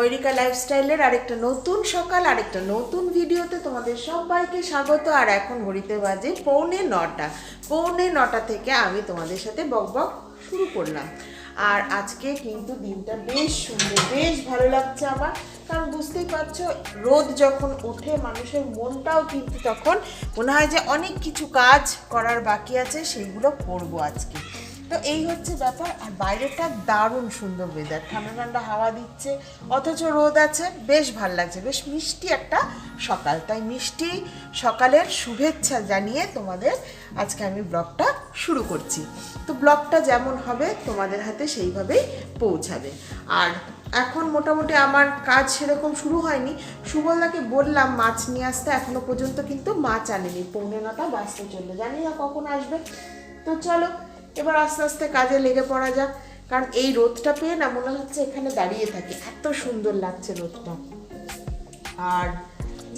ময়ূরিকা লাইফস্টাইলের আরেকটা নতুন সকাল, আরেকটা নতুন ভিডিওতে তোমাদের সবাইকে স্বাগত। আর এখন ঘড়িতে বাজে পৌনে নটা। পৌনে নটা থেকে আমি তোমাদের সাথে বক বক শুরু করলাম। আর আজকে কিন্তু দিনটা বেশ সুন্দর, বেশ ভালো লাগছে আমার। কারণ বুঝতেই পারছ, রোদ যখন ওঠে, মানুষের মনটাও কিন্তু তখন মনে হয় যে অনেক কিছু কাজ করার বাকি আছে, সেইগুলো করব আজকে। তো এই হচ্ছে ব্যাপার, আর বাইরেটা দারুণ সুন্দর ওয়েদার ঠান্ডা ঠান্ডা হাওয়া দিচ্ছে, অথচ রোদ আছে, বেশ ভালো লাগছে, বেশ মিষ্টি একটা সকাল। তাই মিষ্টি সকালের শুভেচ্ছা জানিয়ে তোমাদের আজকে আমি ব্লগটা শুরু করছি। তো ব্লগটা যেমন হবে, তোমাদের হাতে সেইভাবেই পৌঁছাবে। আর এখন মোটামুটি আমার কাজ সেরকম শুরু হয়নি। সুবলদাকে বললাম, মাছ নিয়ে আসতে, এখনও পর্যন্ত কিন্তু মাছ আনেনি। পৌনে নটা বাজতে চলল। জানি না কখন আসবে। তো চলো এবার আস্তে আস্তে কাজে লেগে পড়া যাক, কারণ এই রোদটা পেয়ে না মনে হচ্ছে এখানে দাঁড়িয়ে থাকি। এত সুন্দর লাগছে রোদটা। আর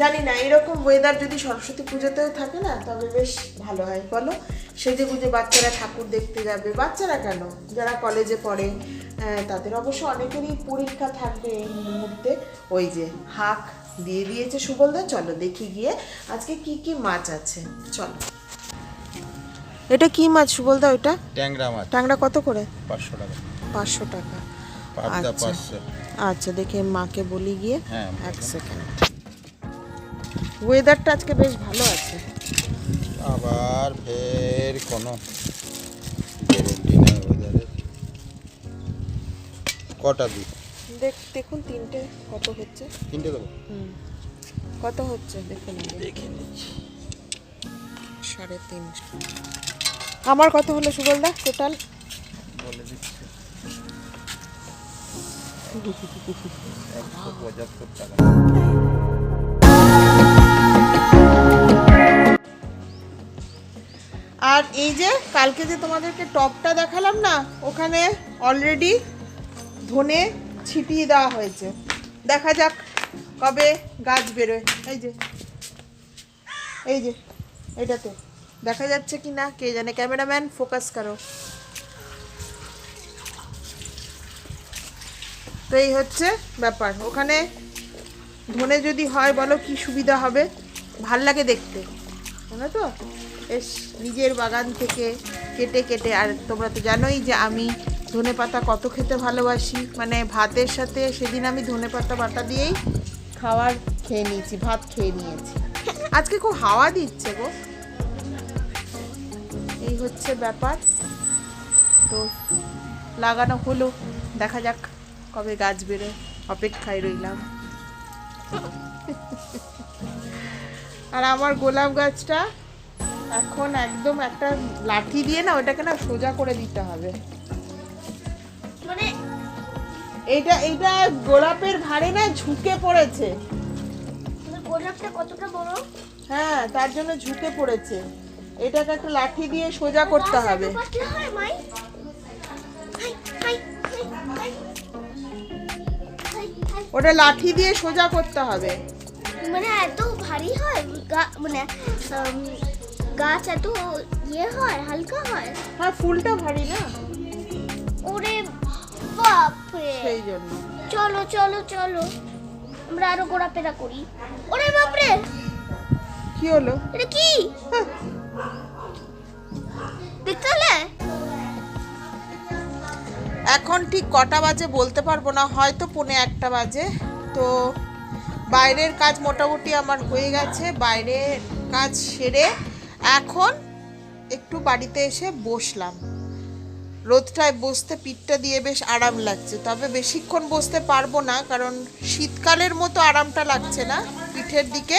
জানি না, এরকম ওয়েদার যদি সরস্বতী পুজোতেও থাকে না, তবে বেশ ভালো হয়। বলো, সেজে গুজে বাচ্চারা ঠাকুর দেখতে যাবে। বাচ্চারা কেন? যারা কলেজে পড়ে তাদের অবশ্য অনেকেরই পরীক্ষা থাকবে এই মুহূর্তে। ওই যে হাক দিয়ে দিয়েছে সুবলদা, চলো দেখি গিয়ে আজকে কি কি মাছ আছে। চলো। এটা কি মাছ? সুবলদা ওইটা ট্যাংরা মাছ। ট্যাংরা কত করে? পাঁচশো টাকা। পাঁচশো টাকা। পাবদা আচ্ছা। আচ্ছা দেখে মাকে বলি গিয়ে। হ্যাঁ, এক সেকেন্ড ওয়েদারটা আজকে বেশ ভালো আছে। আবার ফের কোনো কটা দিই দেখ দেখুন তিনটে কত হচ্ছে। তিনটে দেবো। হুম। কত হচ্ছে? দেখুন দেখে নিচ্ছি। সাড়ে তিনশো আমার কত হলো সুবলদা টোটাল বলে দিচ্ছি। আর এই যে কালকে যে তোমাদেরকে টপটা দেখালাম না ওখানে অলরেডি ধনে ছিটিয়ে দেওয়া হয়েছে। দেখা যাক কবে গাছ বেরোয়। এই যে এই যে এটাতে। দেখা যাচ্ছে কি না, কে জানে ক্যামেরাম্যান, ফোকাস করো। তো এই হচ্ছে ব্যাপার। ওখানে ধনে যদি হয় বলো কি সুবিধা হবে? ভালো লাগে দেখতে, জানো তো? এস, নিজের বাগান থেকে কেটে কেটে, আর তোমরা তো জানোই যে আমি ধনে পাতা কত খেতে ভালোবাসি। মানে ভাতের সাথে সেদিন আমি ধনে পাতা বাটা দিয়েই খাবার খেয়ে নিয়েছি, ভাত খেয়ে নিয়েছি। আজকে খুব হাওয়া দিচ্ছে গো। এই হচ্ছে ব্যাপার। তো লাগানো হলো। দেখা যাক কবে গাছ বেরোয়। অপেক্ষায় রইলাম। আর আমার গোলাপ গাছটা এখন একদম একটা লাঠি দিয়ে না ওটাকে না সোজা করে দিতে হবে। মানে এইটা এইটা গোলাপের ভারে না ঝুঁকে পড়েছে। গোলাপটা কতটা বড়? হ্যাঁ তার জন্য ঝুঁকে পড়েছে। এটাকে একটা লাঠি দিয়ে সোজা করতে হবে। ওটা লাঠি দিয়ে সোজা করতে হবে। মানে এত ভারী হয় মানে গাছ এত ইয়ে হয় হালকা হয়? হ্যাঁ ফুলটা ভারী না? ওরে বাপরে। সেই জন্য। চলো চলো চলো। আমরা আরও ঘোরাফেরা করি। ওরে বাপরে! কি হলো? এটা কি? হ্যাঁ, এখন ঠিক কটা বাজে বলতে পারব না, হয়তো পৌনে একটা বাজে। তো বাইরের কাজ মোটামুটি আমার হয়ে গেছে, বাইরের কাজ সেরে এখন একটু বাড়িতে এসে বসলাম। রোদটায় বসতে পিঠটা দিয়ে বেশ আরাম লাগছে, তবে বেশিক্ষণ বসতে পারব না, কারণ শীতকালের মতো আরামটা লাগছে না। পিঠের দিকে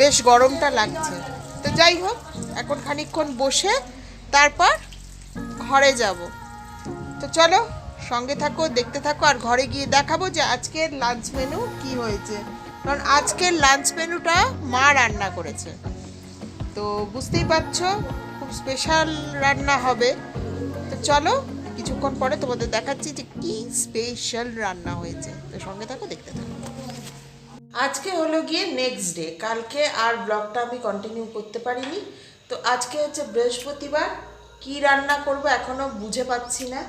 বেশ গরমটা লাগছে। তো যাই হোক এখন খানিকক্ষণ বসে তারপর ঘরে যাব। তো চলো, সঙ্গে থাকো, দেখতে থাকো, আর ঘরে গিয়ে দেখাবো যে আজকের লাঞ্চ মেনু কি হয়েছে। কারণ আজকের লাঞ্চ মেনুটা মা রান্না করেছে। তো বুঝতেই পারছ, খুব স্পেশাল রান্না হবে। তো চলো, কিছুক্ষণ পরে তোমাদের দেখাচ্ছি যে কি স্পেশাল রান্না হয়েছে। তো সঙ্গে থাকো, দেখতে থাকো। আজকে হলো গিয়ে নেক্সট ডে কালকে আর ব্লগটা আমি কন্টিনিউ করতে পারিনি। তো আজকে হচ্ছে বৃহস্পতিবার, কি রান্না করব এখনও বুঝে পাচ্ছি না।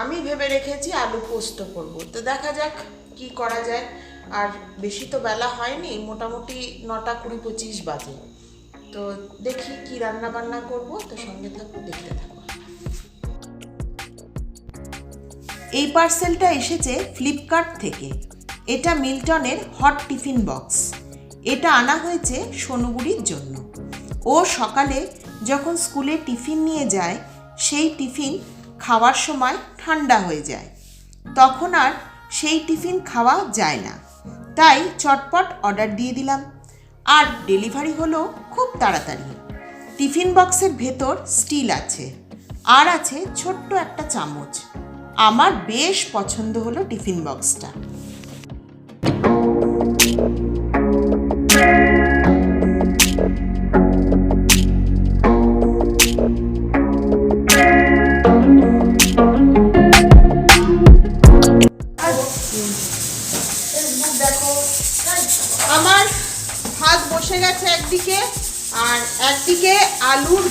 আমি ভেবে রেখেছি আলু পোস্ত করব। তো দেখা যাক কি করা যায়। আর বেশি তো বেলা হয়নি, মোটামুটি নটা কুড়ি পঁচিশ বাজে। তো দেখি কি রান্না বান্না করব, তো সঙ্গে থাকব দেখতে থাকব এই পার্সেলটা এসেছে ফ্লিপকার্ট থেকে। এটা মিল্টনের হট টিফিন বক্স। এটা আনা হয়েছে সোনুবুড়ির জন্য। ও সকালে যখন স্কুলে টিফিন নিয়ে যায়, সেই টিফিন খাওয়ার সময় ঠান্ডা হয়ে যায়। তখন আর সেই টিফিন খাওয়া যায় না। তাই চটপট অর্ডার দিয়ে দিলাম। আর ডেলিভারি হলো খুব তাড়াতাড়ি। টিফিন বক্সের ভেতর স্টিল আছে। আর আছে ছোট্ট একটা চামচ। আমার বেশ পছন্দ হলো টিফিন বক্সটা।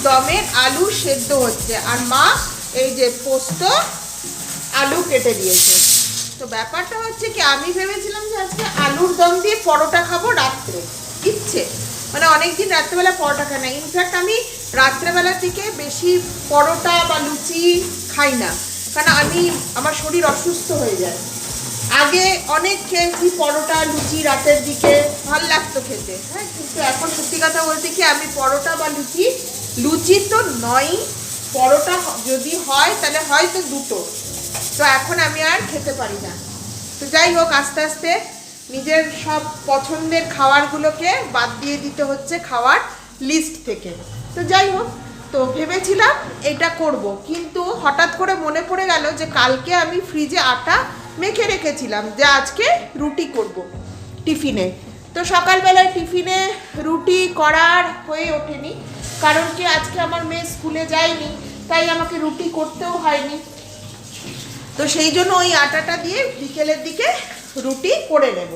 দমে আলু সেদ্ধ হচ্ছে। আর মা এই যে পোস্ত, আলু কেটে দিয়েছে। তো ব্যাপারটা হচ্ছে কি, আমি ভেবেছিলাম যে আজকে আলুর দম দিয়ে পরোটা খাব রাত্রে। ইচ্ছে। মানে অনেকদিন রাত্রেবেলা পরোটা খাই না। ইনফ্যাক্ট আমি রাত্রেবেলার দিকে বেশি পরোটা বা লুচি খাই না। কারণ আমি, আমার শরীর অসুস্থ হয়ে যায়। আগে অনেক খেয়েছি পরোটা, লুচি রাতের দিকে। ভালো লাগতো খেতে। হ্যাঁ কিন্তু এখন সত্যি কথা বলতে কি, আমি পরোটা বা লুচি লুচি তো নয়, পরোটা যদি হয় তাহলে হয়তো দুটো। তো এখন আমি আর খেতে পারি না। তো যাই হোক, আস্তে আস্তে নিজের সব পছন্দের খাবারগুলোকে বাদ দিয়ে দিতে হচ্ছে খাওয়ার লিস্ট থেকে। তো যাই হোক, তো ভেবেছিলাম এটা করব, কিন্তু হঠাৎ করে মনে পড়ে গেল যে কালকে আমি ফ্রিজে আটা মেখে রেখেছিলাম, যে আজকে রুটি করব টিফিনে। তো সকালবেলায় টিফিনে রুটি করার হয়ে ওঠেনি। কারণ কি আজকে আমার মেয়ে স্কুলে যায়নি, তাই আমাকে রুটি করতেও হয়নি। তো সেই জন্য ওই আটাটা দিয়ে বিকেলের দিকে রুটি করে নেব।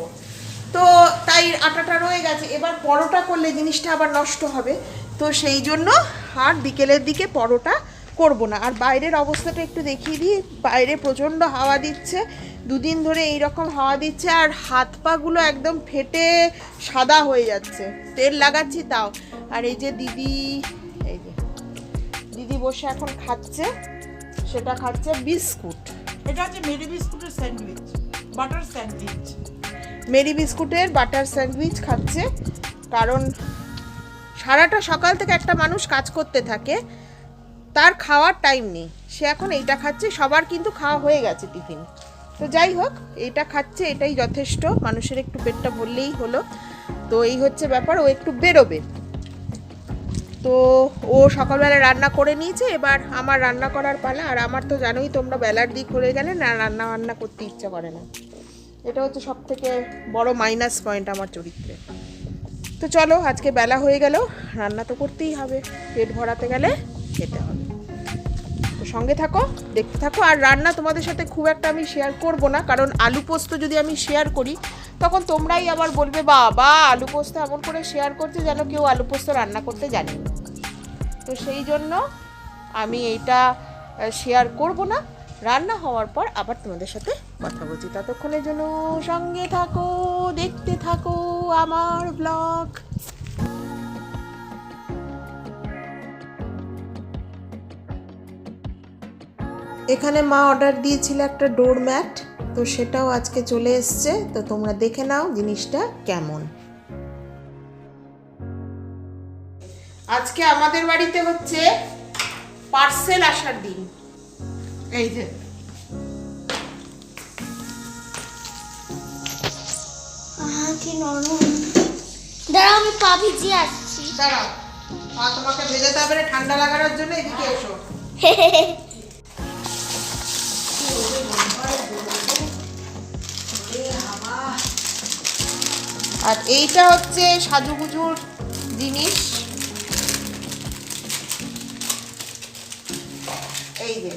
তো তাই আটাটা রয়ে গেছে। এবার পরোটা করলে জিনিসটা আবার নষ্ট হবে। তো সেই জন্য আর বিকেলের দিকে পরোটা করব না। আর বাইরের অবস্থাটা একটু দেখিয়ে দিই। বাইরে প্রচণ্ড হাওয়া দিচ্ছে। দুদিন ধরে এই রকম হাওয়া দিচ্ছে আর হাত পাগুলো একদম ফেটে সাদা হয়ে যাচ্ছে। তেল লাগাচ্ছি তাও। আর এই যে দিদি এই যে দিদি বসে এখন খাচ্ছে সেটা খাচ্ছে বিস্কুট। এটা হচ্ছে মেরি বিস্কুটের স্যান্ডউইচ বাটার স্যান্ডউইচ। মেরি বিস্কুটের বাটার স্যান্ডউইচ খাচ্ছে কারণ সারাটা সকাল থেকে একটা মানুষ কাজ করতে থাকে তার খাওয়ার টাইম নেই। সে এখন এইটা খাচ্ছে সবার কিন্তু খাওয়া হয়ে গেছে টিফিন। তো যাই হোক, এটা খাচ্ছে, এটাই যথেষ্ট। মানুষের একটু পেটটা ভরলেই হলো। তো এই হচ্ছে ব্যাপার, ও একটু বেরোবে। তো ও সকালবেলা রান্না করে নিয়েছে, এবার আমার রান্না করার পালা। আর আমার তো জানোই তোমরা বেলার দিক করে গেলে না, রান্না বান্না করতে ইচ্ছা করে না। এটা হচ্ছে সব থেকে বড় মাইনাস পয়েন্ট আমার চরিত্রে। তো চলো, আজকে বেলা হয়ে গেল। রান্না তো করতেই হবে। পেট ভরাতে গেলে খেতে হবে। সঙ্গে থাকো, দেখতে থাকো। আর রান্না তোমাদের সাথে খুব একটা আমি শেয়ার করব না, কারণ আলু পোস্ত যদি আমি শেয়ার করি, তখন তোমরাই আবার বলবে, বাবা, আলু পোস্ত এমন করে শেয়ার করছে যেন কেউ আলু পোস্ত রান্না করতে জানে তো সেই জন্য আমি এইটা শেয়ার করব না। রান্না হওয়ার পর আবার তোমাদের সাথে কথা বলছি। ততক্ষণের জন্য সঙ্গে থাকো, দেখতে থাকো আমার ব্লগ এখানে মা অর্ডার দিয়েছিল একটা ডোর ম্যাট তো সেটাও আজকে চলে এসছে তো তোমরা দেখে নাও জিনিসটা কেমন। আজকে আমাদের বাড়িতে হচ্ছে পার্সেল আসার দিন। এই যে। দাঁড়াও আমি পা ভিজিয়ে আসছি। দাঁড়াও তোমাকে ভেজাতে হবে ঠান্ডা লাগানোর জন্য এদিকে এসো। আর এইটা হচ্ছে সাজুগুজুর জিনিস। এই যে।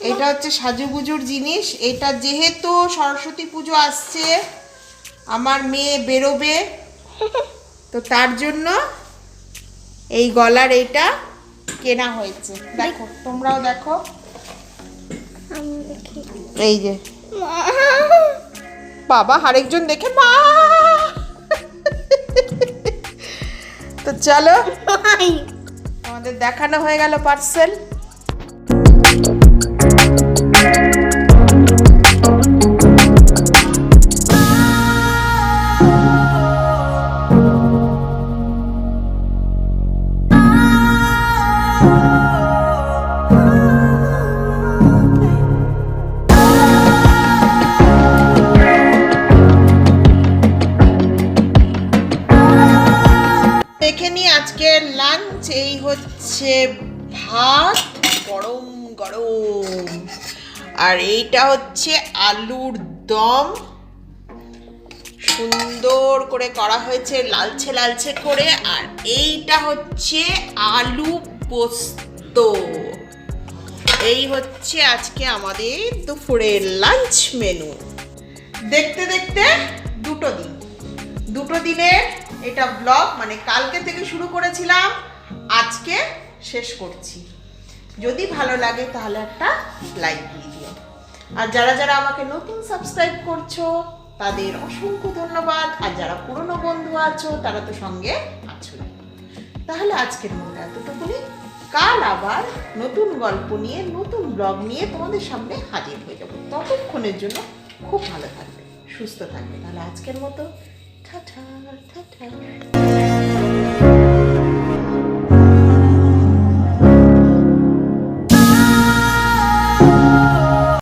এটা হচ্ছে সাজুগুজুর জিনিস। এটা যেহেতু সরস্বতী পুজো আসছে আমার মেয়ে বেরোবে তো তার জন্য এই গলার এইটা কেনা হয়েছে। দেখো তোমরাও দেখো। এই যে। বাবা আরেকজন দেখে মা! তো চলো আমাদের দেখানো হয়ে গেল পার্সেল আজকের লাঞ্চ এই হচ্ছে ভাত, গরম গরম। আর এইটা হচ্ছে আলুর দম। সুন্দর করে করা হয়েছে লালচে লালচে করে। আর এইটা হচ্ছে আলু পোস্ত। এই হচ্ছে আজকে আমাদের দুপুরের লাঞ্চ মেনু দেখতে দেখতে দুটো দিন। দুটো দিনের এটা ব্লগ মানে কালকে থেকে শুরু করেছিলাম, আজকে শেষ করছি। যদি ভালো লাগে তাহলে একটা লাইক দিয়ে দিও। আর যারা যারা আমাকে নতুন সাবস্ক্রাইব করছ, তাদের অসংখ্য ধন্যবাদ। আর যারা পুরনো বন্ধু আছো, তারা তো সঙ্গে আছো। তাহলে আজকের মতো এতটুকুনি। কাল আবার নতুন গল্প নিয়ে, নতুন ব্লগ নিয়ে তোমাদের সামনে হাজির হয়ে যাব। ততক্ষণের জন্য খুব ভালো থাকবে, সুস্থ থাকবে। তাহলে আজকের মতো ta ta ta ta.